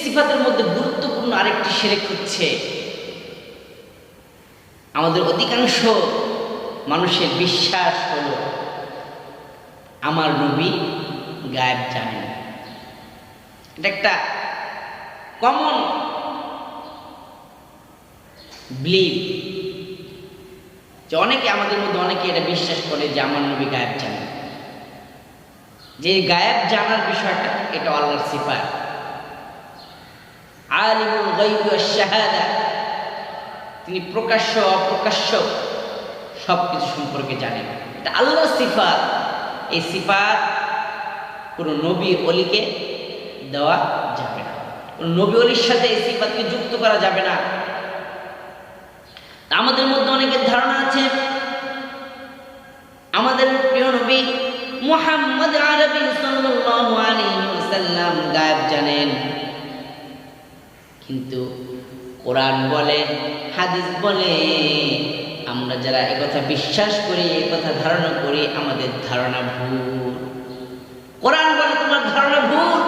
সিফাতের মধ্যে গুরুত্বপূর্ণ আরেকটি শিরক হচ্ছে, আমাদের অধিকাংশ মানুষের বিশ্বাস হলো, আমার নবী গায়েব জানেন এটা একটা কমন বিলিভ যে অনেকে আমাদের মধ্যে অনেকে এটা বিশ্বাস করে যে আমার নবী গায়েব জানেন। যে গায়েব জানার বিষয়টা, এটা আল্লাহর সিফাত। আলিমুল ওয়াশ শাহাদা। তিনি প্রকাশ্য, অপ্রকাশ্য সব কিছু সম্পর্কে জানেন। এটা আল্লাহর সিফাত। এই সিফাত কোনো নবী অলিকে দেওয়া যাবে না। কোনো নবী অলির সাথে এই সিফাতকে যুক্ত করা যাবে না। আমাদের মধ্যে অনেকের ধারণা আছে আমাদের প্রিয় নবী মুহাম্মদ আরবি সাল্লাল্লাহু ওয়াসাল্লাম গায়েব জানেন। কিন্তু কোরআন বলে, হাদিস বলে, আমরা যারা একথা বিশ্বাস করি একথা ধারণা করি, আমাদের ধারণা ভুল। কোরআন বলে তোমার ধারণা ভুল,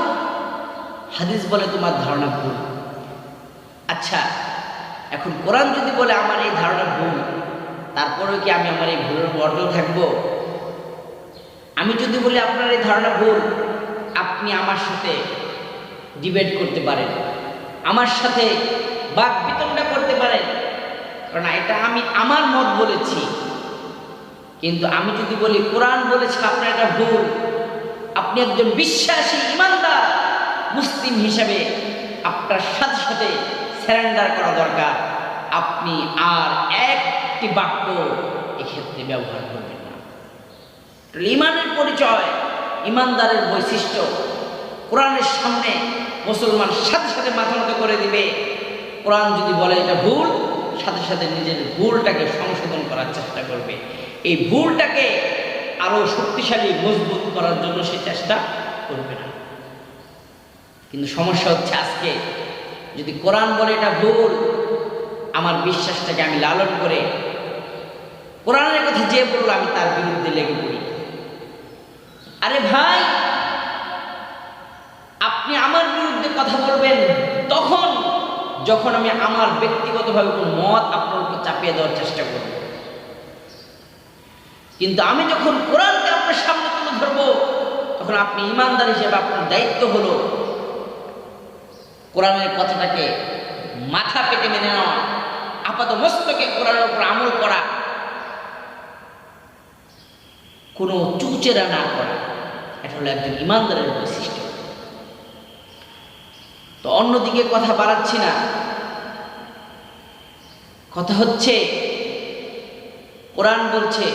হাদিস বলে তোমার ধারণা ভুল। আচ্ছা এখন কোরআন যদি বলে আমার এই ধারণা ভুল, তারপরেও কি আমি আমার এই ভুলের অটল থাকব? আমি যদি বলি আপনার এই ধারণা ভুল আপনি আমার সাথে ডিবেট করতে পারেন। আমার সাথে বাক বিতণ্ডা করতে পারেন। কারণ এটা আমি আমার মত বলেছি। কিন্তু আমি যদি বলি, কোরআন বলেছে আপনার এটা ভুল। আপনি একজন বিশ্বাসী ইমানদার মুসলিম হিসাবে আপনার সাথে সাথে স্যারেন্ডার করা দরকার। আপনি আর একটি বাক্য এক্ষেত্রে ব্যবহার করবেন না। ইমানের পরিচয় ইমানদারের বৈশিষ্ট্য। কোরআনের সামনে মুসলমান সাথে সাথে মাথা মতো করে দিবে। কোরআন যদি বলে এটা ভুল, সাথে সাথে নিজের ভুলটাকে সংশোধন করার চেষ্টা করবে। এই ভুলটাকে আরও শক্তিশালী, মজবুত করার জন্য সে চেষ্টা করবে না। কিন্তু সমস্যা হচ্ছে আজকে, যদি কোরআন বলে এটা ভুল, আমার বিশ্বাসটাকে আমি লালন করে, কোরআনের কথা যে বলল আমি তার বিরুদ্ধে লেগে পড়ি। আরে ভাই, আপনি আমার বিরুদ্ধে কথা বলবেন, তখন যখন আমি আমার ব্যক্তিগতভাবে কোনো মত আপনার উপর চাপিয়ে দেওয়ার চেষ্টা করব। কিন্তু আমি যখন কোরআনকে আপনার সামনে তুলে ধরবো, তখন আপনি ইমানদার হিসেবে আপনার দায়িত্ব হলো কোরআনের কথাটাকে মাথা পেতে মেনে নেওয়া, আপাত মস্তকে কোরআনের উপর আমল করা, কোনো চুচেরা না করা। এটা হলো একজন ইমানদারের বৈশিষ্ট্য। তো অন্যদিকে কথা বাড়াচ্ছি না। কথা হচ্ছে, কোরআন বলছে,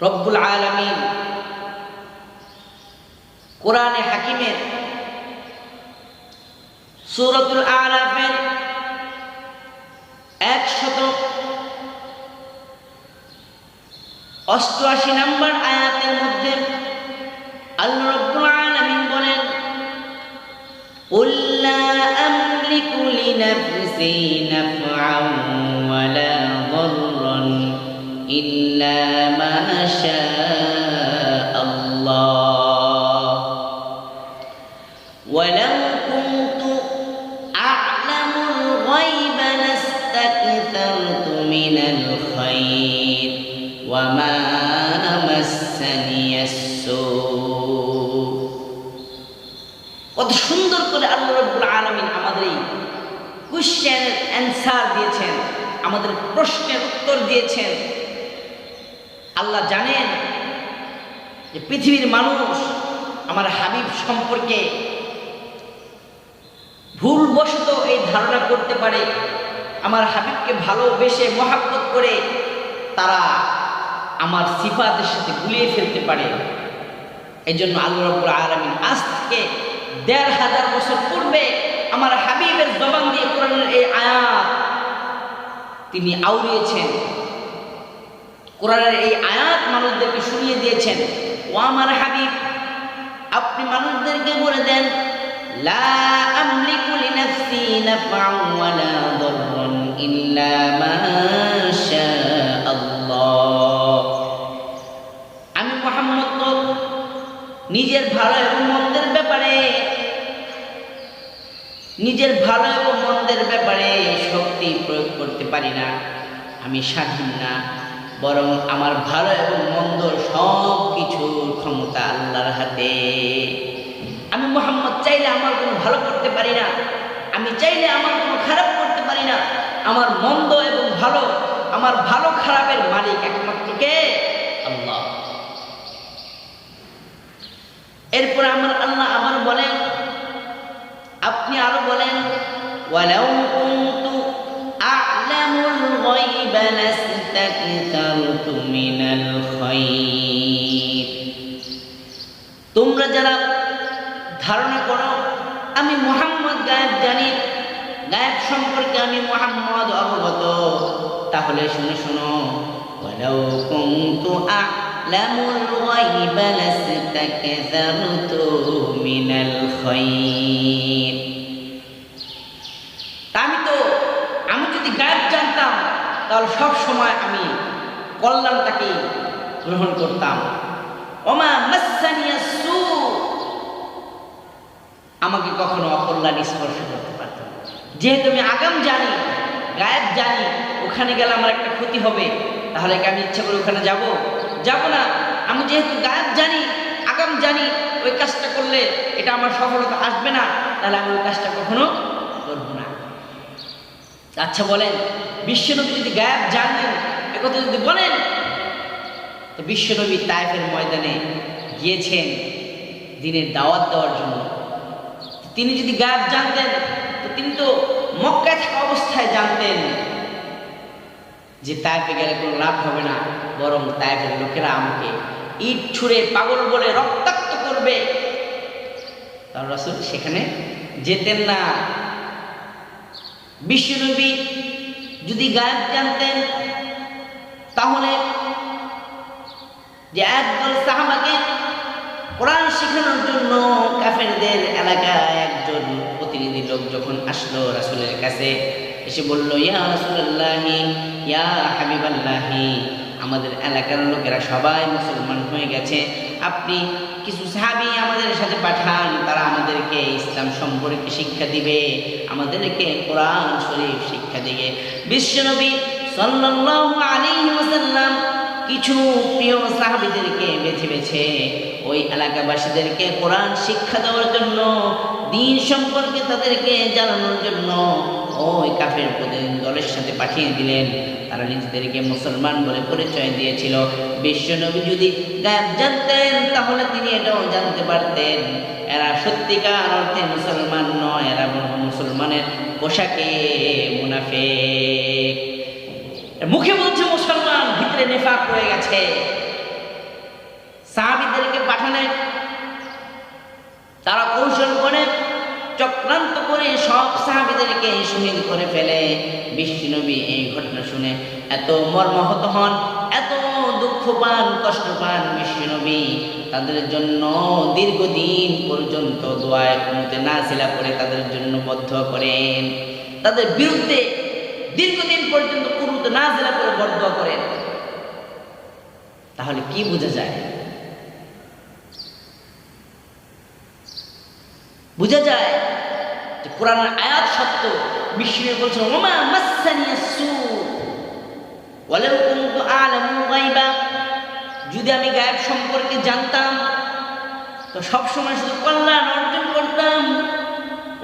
রব্বুল আলমিন কোরআনে হাকিমের সুরতুল আরাফের একশত অষ্টআশি নম্বর আয়াতের মধ্যে আল্লাহ রব্বুল আলামিন বলেন قل لا أملك لنفسي نفعا ولا ضرا إلا ما شاء দিয়েছেন। আল্লাহ জানেন যে পৃথিবীর মানুষ আমার হাবিব সম্পর্কে ভুলবশত এই ধারণা করতে পারে, আমার হাবিবকে ভালোবেসে মহাব্বত করে তারা আমার সিফাতের সাথে গুলিয়ে ফেলতে পারে। এই জন্য আল্লাহ আলমিন আজ থেকে দেড় হাজার বছর পূর্বে আমার হাবিবের জবান দিয়ে কোরআনের এই আয়াত তিনি আউড়িয়েছেন। কোরআনের এই আয়াত মানুষদেরকে শুনিয়ে দিয়েছেন। ও আমার হাবিব, আপনি মানুষদেরকে বলে দেন, লা আমলিকু লিনাফসি নাফআন ওয়ালা দাররান ইল্লা মা শা আল্লাহ নিজের ভালো এবং মন্দের ব্যাপারে, নিজের ভালো এবং মন্দের ব্যাপারে শক্তি প্রয়োগ করতে পারি না। আমি স্বাধীন না। বরং আমার ভালো এবং মন্দ সব কিছুর ক্ষমতা আল্লাহর হাতে। আমি মোহাম্মদ চাইলে আমার কোনো ভালো করতে পারি না। আমি চাইলে আমার কোনো খারাপ করতে পারি না। আমার মন্দ এবং ভালো, আমার ভালো খারাপের মালিক একমাত্র কে? আল্লাহ। এরপর আমার আল্লাহ আবার বলেন, আপনি আরও বলেন তোমরা যারা ধারণা করো, আমি মোহাম্মদ গায়েব জানি, গায়েব সম্পর্কে আমি মোহাম্মদ অবগত, তাহলে শুনে শোনো। গায়বা লাস্তাকতারতু মিনাল খায়র তা আমি তো আমি যদি গায়েব জানতাম তাহলে সব সময় আমি কল্যাণটাকে গ্রহণ করতাম। ওমা মাসানিয়া সু আমাকে কখনো অকল্যাণ স্পর্শ করতে পারত যেহেতু আমি আগাম জানি, গায়েব জানি, ওখানে গেলে আমার একটা ক্ষতি হবে, তাহলে কি আমি ইচ্ছা করে ওখানে যাব? যাব না। আমি যেহেতু গায়েব জানি, আগাম জানি, ওই কাজটা করলে এটা আমার সফলতা আসবে না, তাহলে আমি ওই কাজটা কখনো আচ্ছা বলেন, বিশ্বনবী যদি গায়েব জানেন একথা যদি বলেন, তো বিশ্বনবী তায়েফের ময়দানে গিয়েছেন দিনের দাওয়াত দেওয়ার জন্য। তিনি যদি গায়েব জানতেন, তো তিনি তো মক্কায় থাকা অবস্থায় জানতেন যে তায়েফে গেলে কোনো লাভ হবে না, বরং তায়েফের লোকেরা আমাকে ইট ছুঁড়ে পাগল বলে রক্তাক্ত করবে। তার রসুল সেখানে যেতেন না। বিশ্বনবী যদি গায়েব জানতেন, তাহলে যে একদল সাহাবাকে কোরআন শেখানোর জন্য কাফেরদের এলাকায় একজন প্রতিনিধি লোক যখন আসলো রাসূলের কাছে, এসে বলল, ইয়া রাসূলুল্লাহি, ইয়া হাবিবাল্লাহি, আমাদের এলাকার লোকেরা সবাই মুসলমান হয়ে গেছে। আপনি কিছু সাহাবি আমাদের সাথে পাঠান, তারা আমাদেরকে ইসলাম সম্পর্কে শিক্ষা দিবে, আমাদেরকে কোরআন শরীফ শিক্ষা দিবে। বিশ্বনবী সাল্লাল্লাহু আলাইহি ওয়াসাল্লাম কিছু প্রিয় সাহাবিদেরকে বেছে বেছে ওই এলাকাবাসীদেরকে কোরআন শিক্ষা দেওয়ার জন্য, দিন সম্পর্কে তাদেরকে জানানোর জন্য ওই কাফের দলের সাথে পাঠিয়ে দিলেন। তারা নিজেদেরকে মুসলমান বলে পরিচয় দিয়েছিল। বিশ্বনবী যদি গায়েব জানতেন, তাহলে তিনি এটাও জানতে পারতেন। এরা সত্যিকার অর্থে মুসলমান নয়, এরা মুসলমানের পোশাকে মুনাফে মুখে বলছে মুসলমান, ভিতরে নেফাক হয়ে গেছে। সাহাবিদেরকে পাঠালেন তারা কৌশল করে চক্রান্ত করে সব সাহাবিদেরকে শহীদ করে ফেলে। বিশ্বনবী এই ঘটনা শুনে এত মর্মাহত হন, এত দুঃখ পান, কষ্ট পান বিশ্বনবী তাদের জন্য দীর্ঘদিন পর্যন্ত দোয়ায় না নাসিলা করে তাদের জন্য বদ্ধ করেন। তাদের বিরুদ্ধে দীর্ঘদিন পর্যন্ত কুরুত নাজিলা করে বদ্ধ করেন। তাহলে কি বোঝা যায়? বোঝা যায় যে কোরআনের আয়াত সত্য। বিষ্ণু বলছেন, ওমা মাসানিয়া সু ওয়ালাউ কুনতু গায়বা যদি আমি গায়েব সম্পর্কে জানতাম, তো সবসময় শুধু কল্যাণ অর্জন করতাম।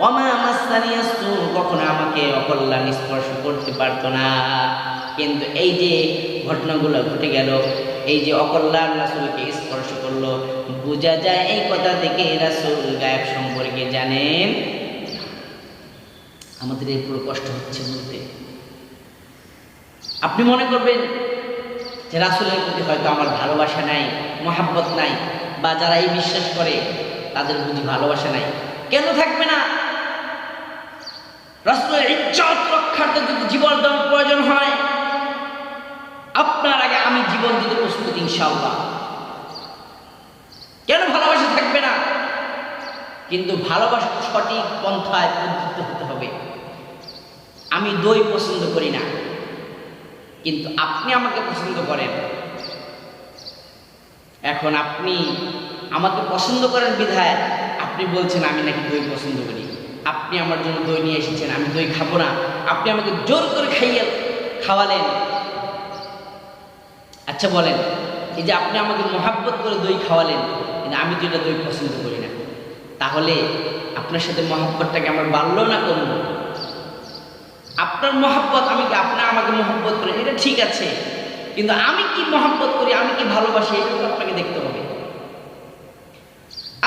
ওমা মাসানিয়া সু কখনো আমাকে অকল্যাণ স্পর্শ করতে পারতো না। কিন্তু এই যে ঘটনাগুলো ঘটে গেল এই যে অকল্যাণ রাসুলকে স্পর্শ করল, বোঝা যায় এই কথা থেকে রাসূল গায়েব সম্পর্কে জানেন। আমাদের এই পুরো কষ্ট হচ্ছে বলতে। আপনি মনে করবেন যে রাসুলের প্রতি হয়তো আমার ভালোবাসা নাই, মহাব্বত নাই, বা যারা এই বিশ্বাস করে, তাদের প্রতি ভালোবাসা নাই। কেন থাকবে না? রাসূলের ইজ্জত রক্ষার্থে যদি জীবন দেওয়ার প্রয়োজন হয় আপনার আগে আমি জীবন দিতে প্রস্তুত, ইনশাআল্লাহ। কেন ভালোবাসা থাকবে না? কিন্তু ভালোবাসা সঠিক পন্থায় পদ্ধতি হতে হবে। আমি দই পছন্দ করি না। কিন্তু আপনি আমাকে পছন্দ করেন। এখন আপনি আমাকে পছন্দ করেন বিধায় আপনি বলছেন, আমি নাকি দই পছন্দ করি। আপনি আমার জন্য দই নিয়ে এসেছেন, আমি দই খাব না। আপনি আমাকে জোর করে খাইয়ে খাওয়ালেন। আচ্ছা বলেন, এই যে আপনি আমাকে মহাব্বত করে দই খাওয়ালেন, কিন্তু আমি তো এটা দই পছন্দ করি না, তাহলে আপনার সাথে মহাব্বতটাকে আমার বাড়লো না কমলো? আপনার মহাব্বত আমি কি আপনার আমাকে মহাব্বত করেন? এটা ঠিক আছে, কিন্তু আমি কি মহাব্বত করি, আমি কি ভালোবাসি, এটা তো আপনাকে দেখতে হবে।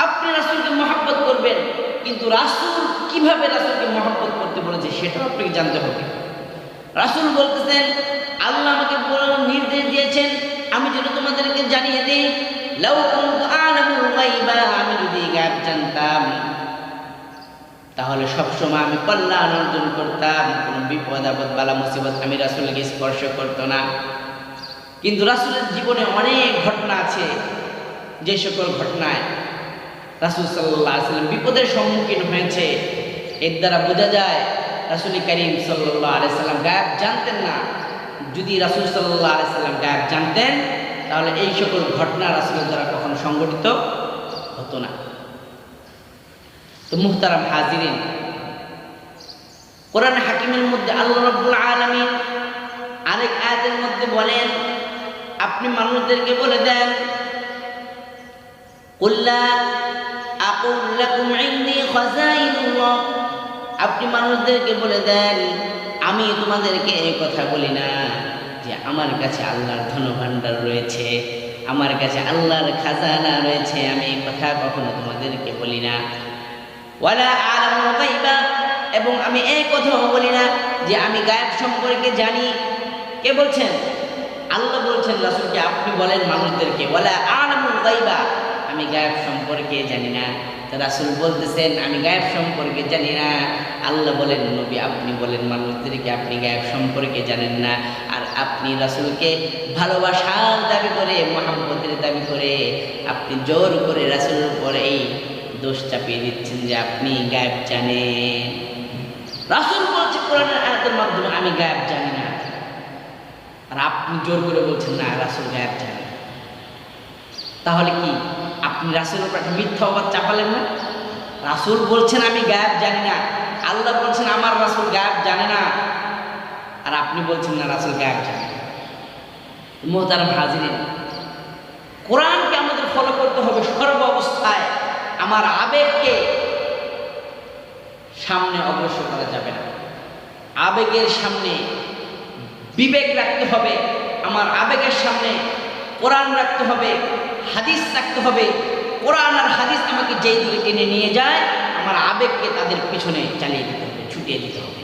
আপনি রাসুলকে মহাব্বত করবেন, কিন্তু রাসুল কীভাবে রাসুলকে মহাব্বত করতে বলেছে, সেটাও আপনাকে জানতে হবে। রাসুল বলতেছেন, আল্লাহ আমাকে নির্দেশ দিয়েছেন আমি যেন তোমাদেরকে জানিয়ে দিই আমি যদি গায়ব জানতাম, তাহলে সবসময় আমি কল্যাণ অর্জন করতাম, কোনো বিপদ, আপদ, বালা মুসিবত আমি রাসুলকে স্পর্শ করতো না। কিন্তু রাসুলের জীবনে অনেক ঘটনা আছে, যে সকল ঘটনায় রাসুল সাল্লাম বিপদের সম্মুখীন হয়েছে। এর দ্বারা বোঝা যায়, রাসুল করিম সাল্লাহ আলাইসাল্লাম গায়ব জানতেন না। যদি রাসুল সাল্লাহ আলাইসাল্লাম গায়ব জানতেন, তাহলে এই সকল ঘটনা রাসুলের দ্বারা কখনো সংগঠিত হতো না। তো মুহতারাম হাজিরিন, কোরআন হাকিমের মধ্যে আল্লাহ রব্বুল আলমিন আরেক আয়াতের মধ্যে বলেন, আপনি মানুষদেরকে বলে দেন আপনি মানুষদেরকে বলে দেন আমি তোমাদেরকে এই কথা বলি না যে আমার কাছে আল্লাহর ধনভাণ্ডার রয়েছে, আমার কাছে আল্লাহর খাজানা রয়েছে, আমি এই কথা কখনো তোমাদেরকে বলি না। এবং আমি এই কথাও বলি না যে আমি গায়েব সম্পর্কে জানি। কে বলছেন? আল্লাহ বলছেন রাসূলকে, আপনি বলেন মানুষদেরকে, ওয়ালা আলামুল গায়বা। আমি গায়েব সম্পর্কে জানি না। রাসূল বলতেছেন, আমি গায়েব সম্পর্কে জানি না। আল্লাহ বলেন, নবী, আপনি বলেন, মানুষদেরকে আপনি গায়েব সম্পর্কে জানেন না। আর আপনি রাসূলকে ভালোবাসার দাবি করে, মহাব্বতের দাবি করে, আপনি জোর করে রাসূলের উপর এই দোষ চাপিয়ে দিচ্ছেন যে আপনি গায়েব জানেন। রাসূল বলছে, কোরআনের আয়াতের মাধ্যমে আমি গায়েব জানি না। আর আপনি জোর করে বলছেন, না, রাসূল গায়েব জানেন তাহলে কি? আপনি রাসূলের একটা মিথ্যা অবাদ চাপালেন না? রাসূল বলছেন, আমি গায়েব জানি না। আল্লাহ বলছেন, আমার রাসূল গায়েব জানে না। আর আপনি বলছেন, না, রাসুল গায়েব জানে মোহতারাম হাজিরিন, কোরআনকে আমাদের ফলো করতে হবে সর্ব অবস্থায়। আমার আবেগকে সামনে অগ্রসর করা যাবে না। আবেগের সামনে বিবেক রাখতে হবে। আমার আবেগের সামনে কোরআন রাখতে হবে, হাদিস রাখতে হবে। কোরআন আর হাদিস আমাকে যেই দিকে টেনে নিয়ে যায়, আমার আবেগকে তাদের পিছনে চালিয়ে দিতে হবে, ছুটিয়ে দিতে হবে।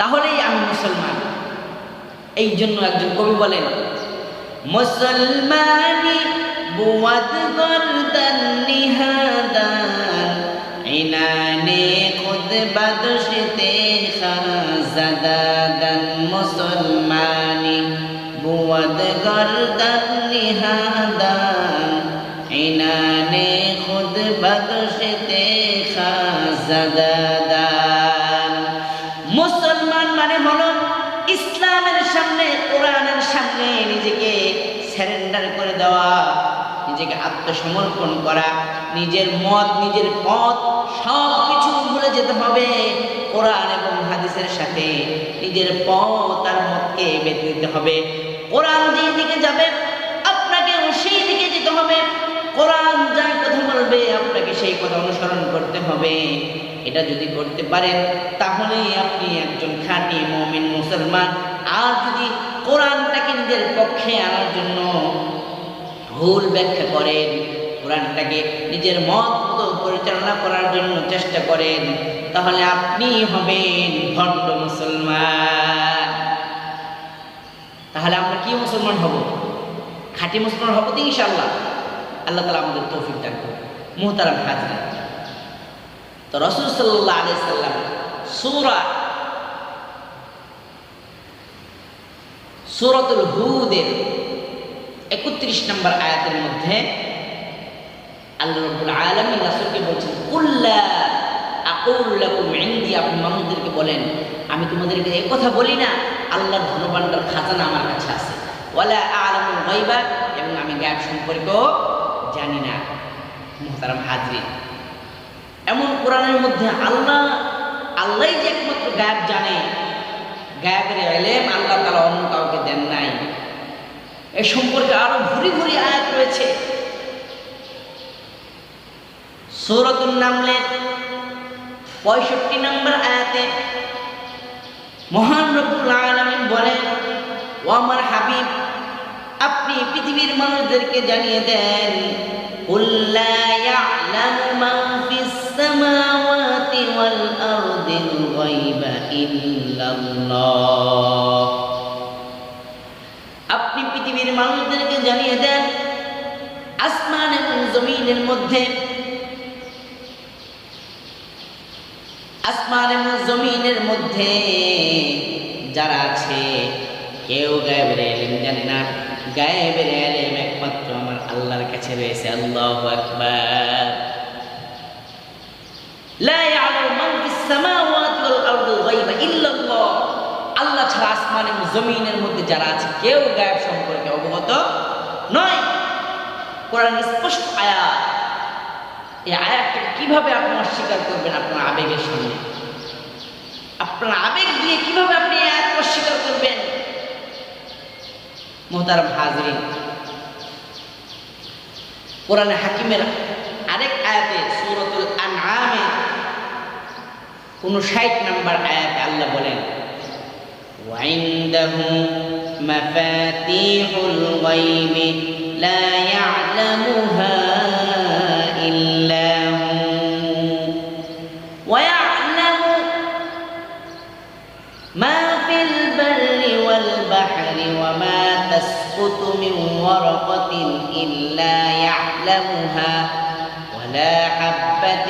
তাহলেই আমি মুসলমান। এই জন্য একজন কবি বলেন, মুসলমানি বুয়াদ গর্দান নিহাদান, ইনানে খুদ বাদশতে খাজাদান মুসলমানি বুয়াদ গর্দান নিহাদান। ইনানে খুদ বাদশতে খাজাদান মুসলমান মানে হলো ইসলামের সামনে, কোরআনের সামনে নিজেকে স্যারেন্ডার করে দেওয়া, নিজেকে আত্মসমর্পণ করা, নিজের মত, নিজের পথ সব কিছু ভুলে যেতে হবে কোরআন এবং হাদিসের সাথে। নিজের পথ আর মতকে বেঁধে দিতে হবে। কোরআন যেই দিকে যাবে কোরআন যা কথা বলবে, আপনাকে সেই কথা অনুসরণ করতে হবে। এটা যদি করতে পারেন, তাহলেই আপনি একজন খাঁটি মমিন মুসলমান। আর যদি কোরআনটাকে নিজের পক্ষে আনার জন্য ভুল ব্যাখ্যা করেন, কোরআনটাকে নিজের মত মতো পরিচালনা করার জন্য চেষ্টা করেন, তাহলে আপনি হবেন ভণ্ড মুসলমান। তাহলে আমরা কি মুসলমান হব? খাঁটি মুসলমান হব তো ইনশাল্লাহ আল্লাহ তালা আমাদের তৌফিক দান করবে মুহতারাম হাজরা। তো রসুল সাল্লাহ আলি সাল্লাম সুরা সুরতুল হুদের একত্রিশ নম্বর আয়াতের মধ্যে আল্লাহ রব্বুল আলমী রাসুলকে বলছেন কুল্লা আকুল্লাকুম ইন্দি আপনি মানুষদেরকে বলেন, আমি তোমাদেরকে এই কথা বলি না, আল্লাহর ধনবান্ডার খাজানা আমার কাছে আছে। ওয়ালা আলামুল গায়বা এবং আমি গ্যাপ সম্পর্কেও জানি না। মোহতারাম হাজরি। এমন কোরআনের মধ্যে আল্লাহ আল্লাহ যে একমাত্র গায়েব জানে। গায়েবের এলেম আল্লাহ তালা অন্য কাউকে দেন নাই। এ সম্পর্কে আরও ভুরি ভুরি আয়াত রয়েছে। সৌরতুল নামলের পঁয়ষট্টি নম্বর আয়াতে মহান রব্বুল আলামিন বলেন ও আমার হাবিব আপনি পৃথিবীর মানুষদেরকে জানিয়ে দেন আপনি পৃথিবীর মানুষদেরকে জানিয়ে দেন, আসমান এবং জমিনের মধ্যে, আসমান এবং জমিনের মধ্যে যারা আছে, কেউ গায়ে এলিম জানে না। গায়েবের এলিম একমাত্র আমার আল্লাহর কাছে রয়েছে, আল্লাহ আকবার। আল্লাহ ছাড়া আসমান এবং জমিনের মধ্যে যারা আছে, কেউ গায়েব সম্পর্কে অবগত নয়। কোরআন স্পষ্ট আয়াত, এই আয়াতটাকে কীভাবে আপনি অস্বীকার করবেন আপনার আবেগের সামনে? আপনার আবেগ দিয়ে কীভাবে আপনি আয়াত অস্বীকার করবেন? মোহতারাম হাজরিন কোরআনে হাকিমের আরেক আয়াতে সূরাতুল আনআমে উনষাট নম্বর আয়াতে আল্লাহ বলেন وعنده مفاتيح الغيب لا يعلمها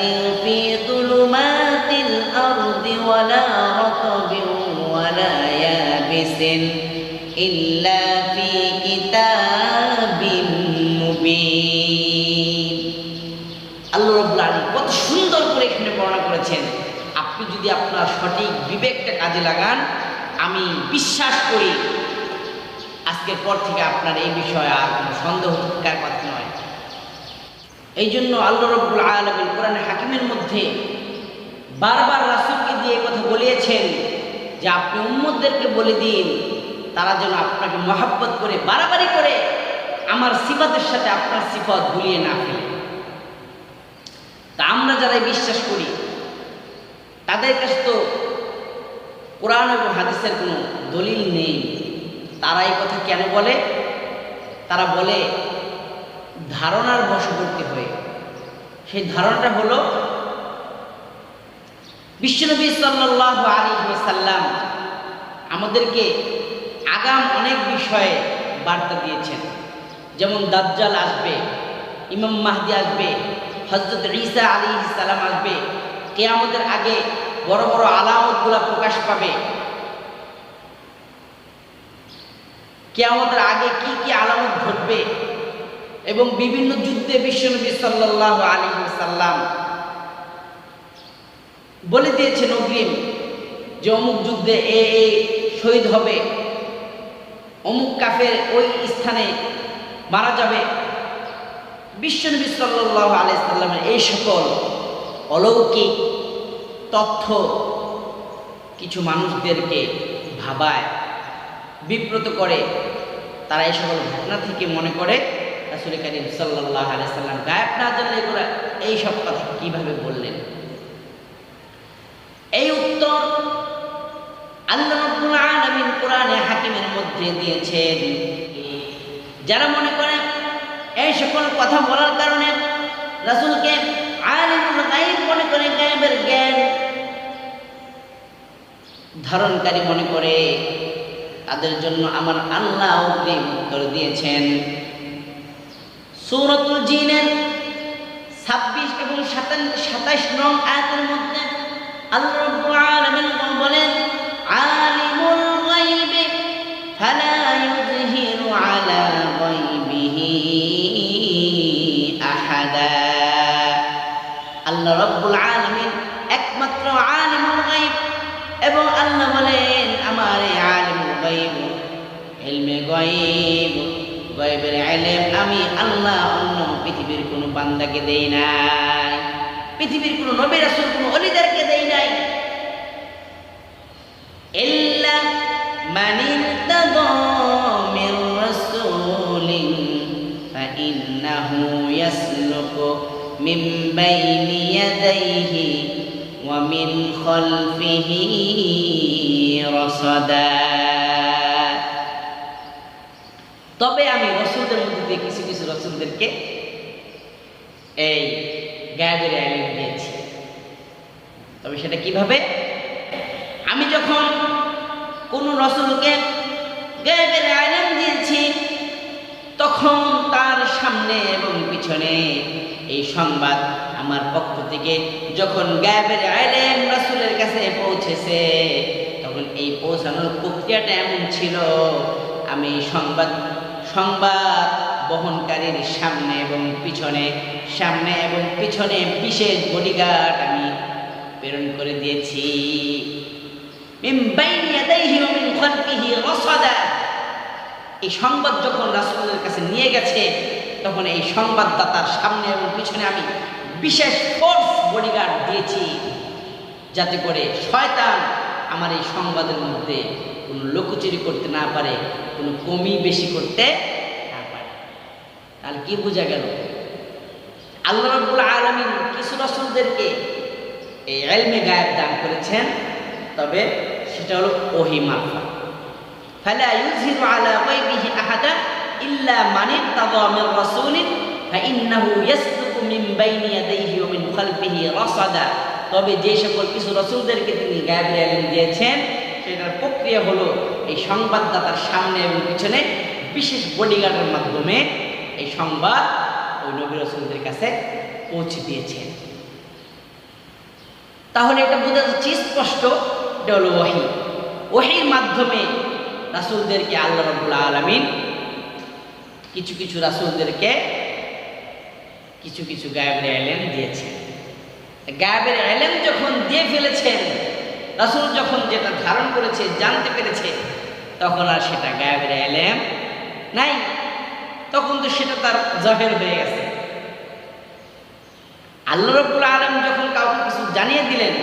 حبة في ظلمات الأرض ولا رطب ولا يابس إلا في كتاب مبين আল্লাহ রব্বুল আলামিন কত সুন্দর করে এখানে বর্ণনা করেছেন আপনি যদি আপনার সঠিক বিবেকটা কাজে লাগান আমি বিশ্বাস করি আজকের পর থেকে আপনার এই বিষয়ে আর কোনো সন্দেহ থাকার কথা নয় এই জন্য আল্লাহ রব্বুল আলমিন কোরআন হাকিমের মধ্যে বারবার রাসুলকে দিয়ে কথা বলিয়েছেন যে আপনি উম্মদদেরকে বলে দিন, তারা যেন আপনাকে মহাব্বত করে, বাড়াবাড়ি করে আমার সিফাতের সাথে আপনার সিফত ভুলিয়ে না ফেলে। তা আমরা যারা বিশ্বাস করি, তাদের কাছে তো কোরআন এবং হাদিসের কোনো দলিল নেই। তারা এই কথা কেন বলে? তারা বলে ধারণার বশবর্তী হয়ে। সেই ধারণাটা হলো, বিশ্বনবী সাল্লাহ আলী সাল্লাম আমাদেরকে আগাম অনেক বিষয়ে বার্তা দিয়েছেন। যেমন দাজ্জাল আসবে, ইমাম মাহদি আসবে হজরত ঈসা আলী সালাম আসবে কে আমাদের আগে বড় বড় আলামতগুলো প্রকাশ পাবে। কে আমাদের আগে কি কি আলামত ঘটবে এবং বিভিন্ন যুদ্ধে বিশ্বনবী সাল্লাহ আলী সাল্লাম বলে দিয়েছেন অগ্রিম যে অমুক যুদ্ধে এ এ শহীদ হবে, অমুক কাফের ওই স্থানে মারা যাবে। বিশ্বনবী সাল্লাহ আলাইসাল্লামের এই সকল অলৌকিক তথ্য কিছু মানুষদেরকে ভাবায়, বিব্রত করে, তারা এই সকল ঘটনা থেকে মনে করে রাসুল করিম গায়েব না জানলে এই সব কথা কীভাবে বললেন? এই উত্তর আল্লাহ আলামিন কোরআনে হাকিমের মধ্যে দিয়েছেন। যারা মনে করে এই সকল কথা বলার কারণে রাসূলকে আলিমুল মনে করে, গায়েবের জ্ঞান ধারণকারী মনে করে, তাদের জন্য আমার আল্লাহ অগ্রিম উত্তর দিয়েছেন। সূরাতুল জিনের ছাব্বিশ এবং সাতাশ নং আয়াতের মধ্যে আল্লাহ আল্লাহ অন্য পৃথিবীর কোনো বান্দাকে দেই নাই। পৃথিবীর কোনো নবী রাসূল, কোনো অলিদেরকে দেই নাই। ইল্লা মান ইরতাদা মির রাসূলিন ইয়াসলুকু মিন বাইনি ইয়াদাইহি ওয়া মিন খালফিহি রাসাদা। তবে আমি রসুলদের মধ্যে কিছু রসুলদেরকে এই গায়েবের আইলিম দিয়েছি। তবে সেটা কীভাবে? আমি যখন কোন রসুলকে গায়েবের আইলিম দিয়েছি, তখন তার সামনে এবং পিছনে এই সংবাদ আমার পক্ষ থেকে যখন গায়েবের আইলেম রাসুলের কাছে পৌঁছেছে, তখন এই পৌঁছানোর প্রক্রিয়াটা এমন ছিল। আমি সংবাদ সংবাদ বহনকারীর সামনে এবং পিছনে, সামনে এবং পিছনে বিশেষ বডিগার্ড আমি প্রেরণ করে দিয়েছি। এই সংবাদ যখন রাসূলের কাছে নিয়ে গেছে, তখন এই সংবাদদাতার সামনে এবং পিছনে আমি বিশেষ ফোর্স বডিগার্ড দিয়েছি, যাতে করে শয়তান আমার এই সংবাদের মধ্যে কোনো লুকোচুরি করতে না পারে, কোনো কমি বেশি করতে তাহলে কি বোঝা গেল? আল্লাহ রাব্বুল আলামিন কিছু রসুলদেরকে এই এলমে গায়েব দান করেছেন, তবে সেটা হলো ওহি মারফা। ফালা ইউযহিরু আলা গায়বিহি আহাদা ইল্লা মান ইরতাদা মির রাসূলিন ফাইন্নাহু ইয়াসলুকু মিন বাইনি ইয়াদাইহি ওয়া মিন খালফিহি রাসাদা। তবে যে সকল কিছু রসুলদেরকে তিনি গায়েবের এলেন দিয়েছেন, সেটার প্রক্রিয়া হলো এই সংবাদদাতার সামনে এবং পিছনে বিশেষ বডিগার্ডের মাধ্যমে এই সংবাদ ওই নবী রসুলদের কাছে পৌঁছে দিয়েছেন। তাহলে এটা বোঝা যাচ্ছে স্পষ্ট, এটা হলো ওয়াহি ওহির মাধ্যমে রাসুলদেরকে আল্লাহ রবুল্লা আলমিন কিছু কিছু রাসুলদেরকে কিছু কিছু গায়েবের এলেন দিয়েছেন। গায়েবের এলেম যখন দিয়ে ফেলেছেন, রাসুল যখন যেটা ধারণ করেছে, জানতে পেরেছে, তখন আর সেটা গায়েবের এলেম নাই। তখন তো সেটা তার জহের হয়ে গেছে। আল্লাহ রব্বুল আলম যখন কাউকে কিছু জানিয়ে দিলেন,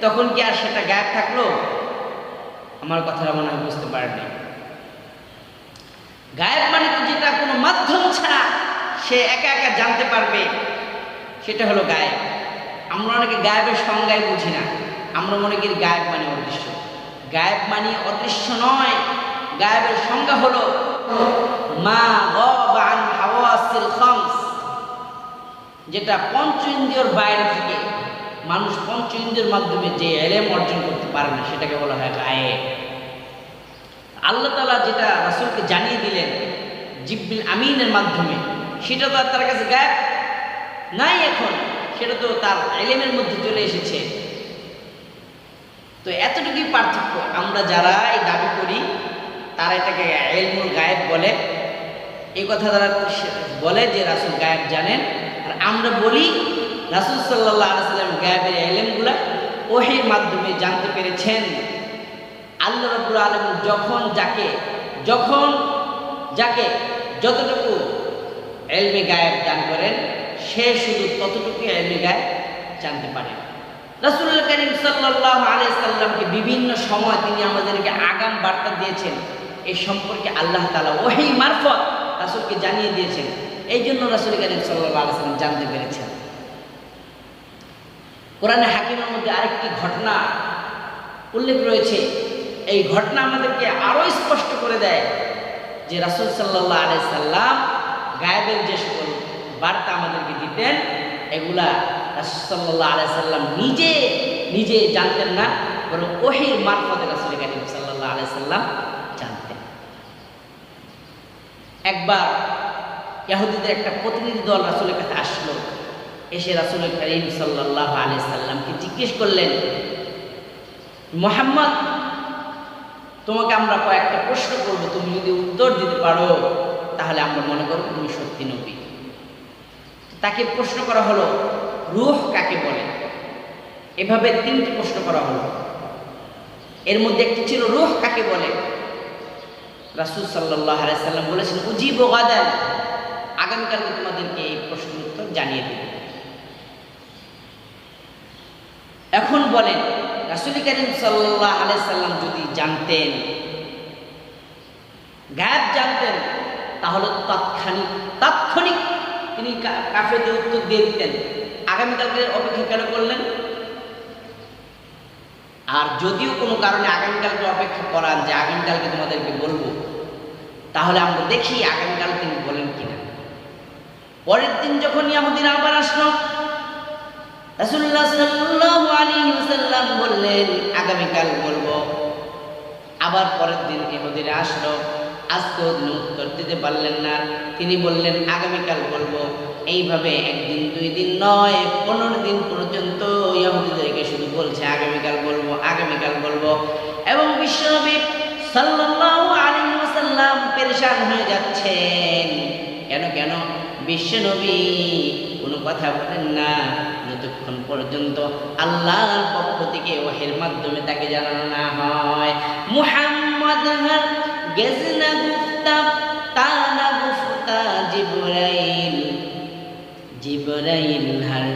তখন কি আর সেটা গায়েব থাকল? আমার কথাটা মনে হয় বুঝতে পারেননি। গায়েব মানে তো যেটা কোনো মাধ্যম ছাড়া সে একা একা জানতে পারবে, সেটা হলো গায়েব। আমরা অনেকে গায়েবের সংজ্ঞায় বুঝি না। আমরা মনে করি গায়েব মানে অদৃশ্য। গায়েব মানে অদৃশ্য নয়, গায়েবের সংজ্ঞা হলো যেটা পঞ্চ ইন্দ্রিয়র বাইরে থেকে মানুষ পঞ্চ ইন্দ্রিয়র মাধ্যমে যে এলেম অর্জন করতে পারে না, সেটাকে বলা হয় গায়েব। আল্লাহ তালা যেটা রাসুলকে জানিয়ে দিলেন জিব্বিল আমিনের মাধ্যমে, সেটা তো আর তার কাছে গায়েব নাই এখন, সেটা তো তার এলেমের মধ্যে চলে এসেছে। তো এতটুকুই পার্থক্য, আমরা যারা এই দাবি করি তারা এটাকে এলমুল গায়েব বলে। এই কথা তারা বলে যে রাসুল গায়েব জানেন। আর আমরা বলি, রাসুল সাল্লাহ আলাইসাল্লাম গায়েবের এলেমগুলা ওহির মাধ্যমে জানতে পেরেছেন। আল্লাহ রবুল আলম যখন যাকে যখন যাকে যতটুকু এলমে গায়েব দান করেন, সে শুধু ততটুকু এলমে গায়েব জানতে পারেন। রাসুল্লাহ করিম সাল্লাহ আলাইসাল্লামকে বিভিন্ন সময় তিনি আমাদেরকে আগাম বার্তা দিয়েছেন। এই সম্পর্কে আল্লাহ তালা ওহি মারফত রাসুলকে জানিয়ে দিয়েছেন। এই জন্য রাসুল করিম সাল্লাহ আলাইসাল্লাম জানতে পেরেছেন। কোরআনে হাকিমের মধ্যে আরেকটি ঘটনা উল্লেখ রয়েছে। এই ঘটনা আমাদেরকে আরও স্পষ্ট করে দেয় যে রাসুল সাল্লাহ আলাই সাল্লাম গায়েবের যে সকল বার্তা আমাদেরকে দিতেন, এগুলা রাসুল সাল্লাহ আলাই সাল্লাম নিজে নিজে জানতেন না, বরং ওহির মারফতে রাসুল করিম সাল্লাহ আলাই সাল্লাম একবার ইয়াহুদিদের একটা প্রতিনিধি দল রাসুলের কাছে আসলো। এসে রাসুল করিম সাল্লাহ আলাই সাল্লামকে জিজ্ঞেস করলেন, মোহাম্মদ, তোমাকে আমরা কয়েকটা প্রশ্ন করব, তুমি যদি উত্তর দিতে পারো, তাহলে আমরা মনে করব তুমি সত্যি নবী। তাকে প্রশ্ন করা হলো, রুহ কাকে বলে? এভাবে তিনটি প্রশ্ন করা হলো। এর মধ্যে একটি ছিল, রুহ কাকে বলে? রাসুল সাল্লাহ সাল্লাম বলেছেন, উজিব গাদান। আগামীকালকে তোমাদেরকে এই প্রশ্নের উত্তর জানিয়ে দেবে। এখন বলেন, রাসুল করিম সাল্লাহ সাল্লাম যদি জানতেন, গায়েব জানতেন, তাহলে তাৎক্ষণিক তাৎক্ষণিক তিনি কা- কাফেরদের উত্তর দিয়ে দিতেন। আগামীকালকে অপেক্ষা কেন করলেন? আর যদিও কোনো কারণে আগামীকালকে অপেক্ষা করান যে আগামীকালকে তোমাদেরকে বলব, তাহলে আমরা দেখি আগামীকাল তিনি বলেন কিনা। পরের দিন যখন ইয়াহুদিন আবার আসলো বললেন, আগামীকাল বলব। আবার পরের দিন ইহুদিরা আসলো তিনি উত্তর দিতে পারলেন না। তিনি বললেন, আগামীকাল বলব। এইভাবে একদিন, দুই দিন নয়, পনেরো দিন পর্যন্ত ইহুদিদেরকে শুধু বলছে, আগামীকাল বলব। আগামীকাল বলব। এবং বিশ্বনবী সাল্লাল্লাহু আলাইহি ওয়াসাল্লাম পেরেশান হয়ে যাচ্ছেন। কেন কেন? বিশ্বনবী কোনো কথা বলেন না। যতক্ষণ পর্যন্ত আল্লাহর পক্ষ থেকে ওহের মাধ্যমে তাকে জানানো না হয়। মুহাম্মদ হার গেজনা গুফতা, তানা গুফতা জিবরাইল। জিবরাইল হার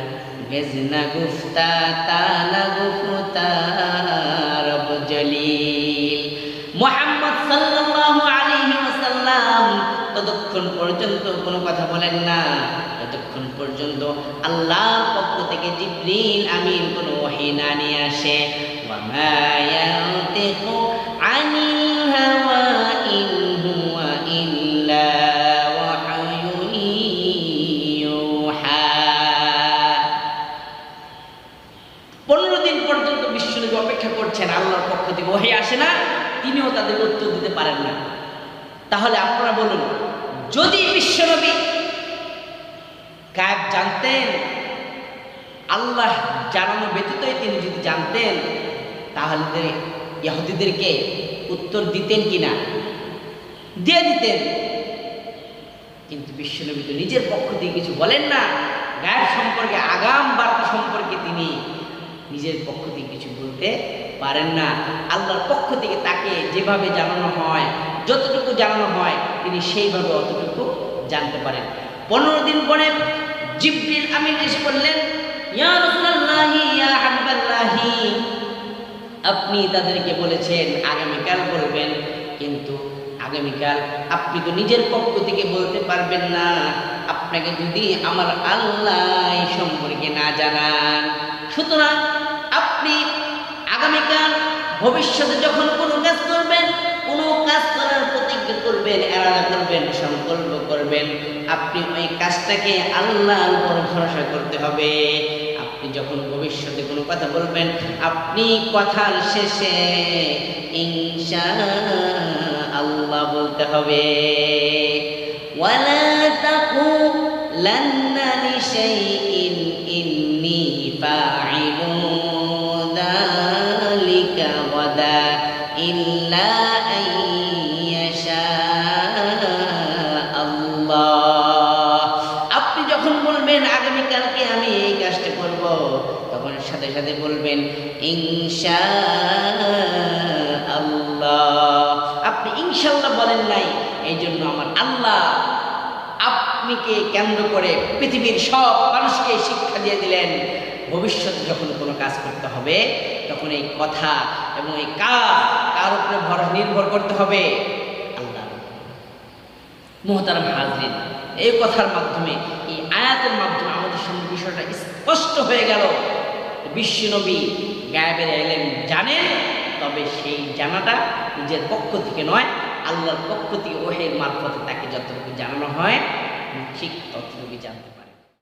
গেজনা গুফতা, তানা গুফতা। ততক্ষণ পর্যন্ত কোনো কথা বলেন না, ততক্ষণ পর্যন্ত আল্লাহর পক্ষ থেকে জিব্রিল আমিন কোনো ওহী না নিয়ে আসে। পনেরো দিন পর্যন্ত বিশ্বনবী অপেক্ষা করছেন, আল্লাহর পক্ষ থেকে ওহে আসে না, তিনিও তাদের উত্তর দিতে পারেন না। তাহলে আপনারা বলুন যদি বিশ্বনবী গায়েব জানতেন, আল্লাহ জানানো ব্যতীতই তিনি যদি জানতেন, তাহলে ইহুদিদেরকে উত্তর দিতেন কিনা? দিয়ে দিতেন। কিন্তু বিশ্বনবী তো নিজের পক্ষ থেকে কিছু বলেন না। গায়েব সম্পর্কে, আগাম বার্তা সম্পর্কে তিনি নিজের পক্ষ থেকে কিছু বলতে পারেন না। আল্লাহর পক্ষ থেকে তাকে যেভাবে জানানো হয়, যতটুকু জানানো হয় তিনি সেইভাবে অতটুকু জানতে পারেন। পনেরো দিন পরে জিব্রিল আমিন এসে বললেন আপনি তাদেরকে বলেছেন, আগামীকাল বলবেন, কিন্তু আগামীকাল আপনি তো নিজের পক্ষ থেকে বলতে পারবেন না। আপনাকে যদি আমার আল্লাহ সম্পর্কে না জানান, সুতরাং আপনি আগামীকাল ভবিষ্যতে যখন কোনো কাজ করবেন, কোনো কাজ করার করবেন, এরাদা করবেন, সংকল্প করবেন, আপনি ওই কাজটাকে আল্লাহর উপর ভরসা করতে হবে। আপনি যখন ভবিষ্যতে কোনো কথা বলবেন, আপনি কথার শেষে ইনশা আল্লাহ বলতে হবে। ওয়ালা আপনিকে কেন্দ্র করে পৃথিবীর সব মানুষকে শিক্ষা দিয়ে দিলেন, ভবিষ্যতে যখন কোনো কাজ করতে হবে, তখন এই কথা এবং এই কাজ কার উপরে ভর, নির্ভর করতে হবে? আল্লাহ মোহতারাম হাজরিন, এই কথার মাধ্যমে, এই আয়াতের মাধ্যমে আমাদের সামনে বিষয়টা স্পষ্ট হয়ে গেল। বিশ্বনবী গায়েবের এলেন জানেন, তবে সেই জানাটা নিজের পক্ষ থেকে নয়, আল্লাহর পক্ষ থেকে ওহের মারফতে তাকে যতটুকু জানানো হয় ঠিক ততটুকু জানতে পারে